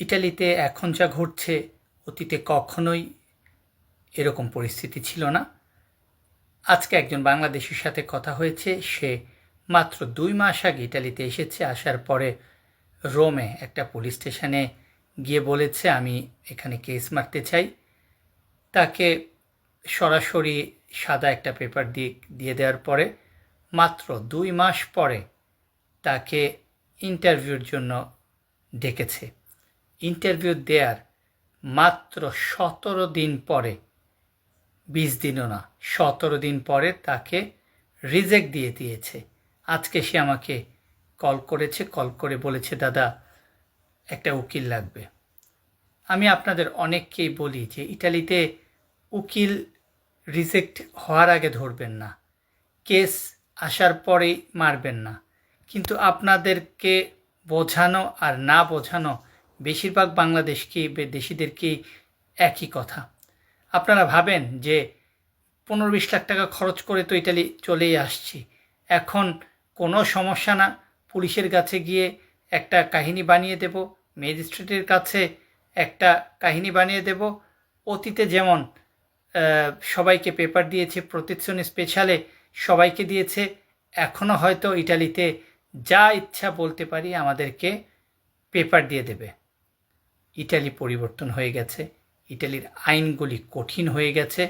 ইটালিতে এখন যা ঘটছে, অতীতে কখনোই এরকম পরিস্থিতি ছিল না। আজকে একজন বাংলাদেশির সাথে কথা হয়েছে। সে মাত্র দুই মাস আগে ইটালিতে এসেছে। আসার পরে রোমে একটা পুলিশ স্টেশনে গিয়ে বলেছে, আমি এখানে কেস মারতে চাই। তাকে সরাসরি সাদা একটা পেপার দিয়ে দিয়ে দেওয়ার পরে মাত্র দুই মাস পরে তাকে ইন্টারভিউর জন্য ডেকেছে। ইন্টারভিউ দেওয়ার মাত্র সতেরো দিন পরে, বিশ দিনও না, সতেরো দিন পরে তাকে রিজেক্ট দিয়ে দিয়েছে। আজকে সে আমাকে কল করেছে কল করে বলেছে, দাদা, একটা উকিল লাগবে। আমি আপনাদের অনেককেই বলি যে, ইটালিতে উকিল রিজেক্ট হওয়ার আগে ধরবেন না। কেস আসার পরেই মারবেন না। কিন্তু আপনাদেরকে বোঝানো আর না বোঝানো বেশিরভাগ বাংলাদেশকে দেশিদেরকেই একই কথা। আপনারা ভাবেন যে পনেরো বিশ লাখ টাকা খরচ করে তো ইটালি চলেই আসছি। এখন কোনো সমস্যা না। পুলিশের কাছে গিয়ে একটা কাহিনী বানিয়ে দেব, ম্যাজিস্ট্রেটের কাছে একটা কাহিনী বানিয়ে দেব। অতীতে যেমন সবাইকে পেপার দিয়েছে প্রোটেকশন স্পেশালে সবাইকে দিয়েছে এখনও হয়তো ইটালিতে যা ইচ্ছা বলতে পারি আমাদেরকে পেপার দিয়ে দেবে। ইটালি পরিবর্তন হয়ে গেছে। ইটালির আইনগুলি কঠিন হয়ে গেছে।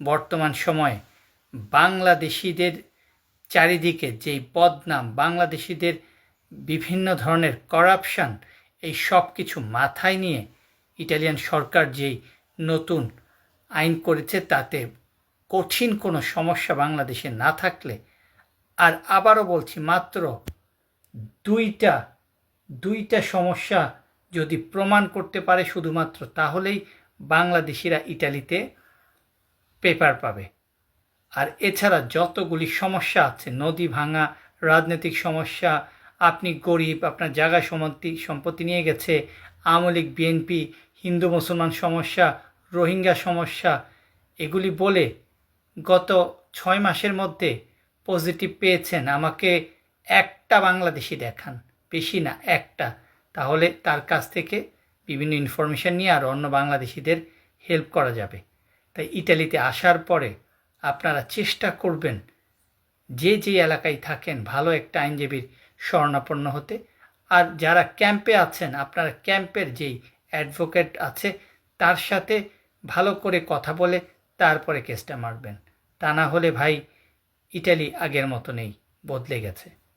বর্তমান সময়ে বাংলাদেশিদের চারিদিকে যেই বদনাম, বাংলাদেশিদের বিভিন্ন ধরনের করাপশান এই সব কিছু মাথায় নিয়ে ইটালিয়ান সরকার যেই নতুন আইন করেছে, তাতে কঠিন কোনো সমস্যা বাংলাদেশে না থাকলে। আর আবারও বলছি, মাত্র দুইটা দুইটা সমস্যা যদি প্রমাণ করতে পারে শুধুমাত্র, তাহলেই বাংলাদেশিরা ইটালিতে পেপার পাবে। আর এছাড়া যতগুলি সমস্যা আছে, নদী ভাঙা, রাজনৈতিক সমস্যা, আপনি গরিব, আপনার জায়গা সম্পত্তি সম্পত্তি নিয়ে গেছে, আওয়ামী লীগ, বিএনপি, হিন্দু, মুসলমান সমস্যা, রোহিঙ্গা সমস্যা, এগুলি বলে গত ছয় মাসের মধ্যে পজিটিভ পেয়েছেন। আমাকে একটা বাংলাদেশি দেখান, বেশি না, একটা। তাহলে তার কাছ থেকে বিভিন্ন ইনফরমেশান নিয়ে আর অন্য বাংলাদেশিদের হেল্প করা যাবে। তাই ইটালিতে আসার পরে আপনারা চেষ্টা করবেন যে যে এলাকায় থাকেন ভালো একটা আইনজীবীর শরণাপন্ন হতে। আর যারা ক্যাম্পে আছেন, আপনারা ক্যাম্পের যেই অ্যাডভোকেট আছে, তার সাথে ভালো করে কথা বলে তারপরে কেসটা মারবেন। তা না হলে ভাই ইটালি আগের মতো নেই বদলে গেছে।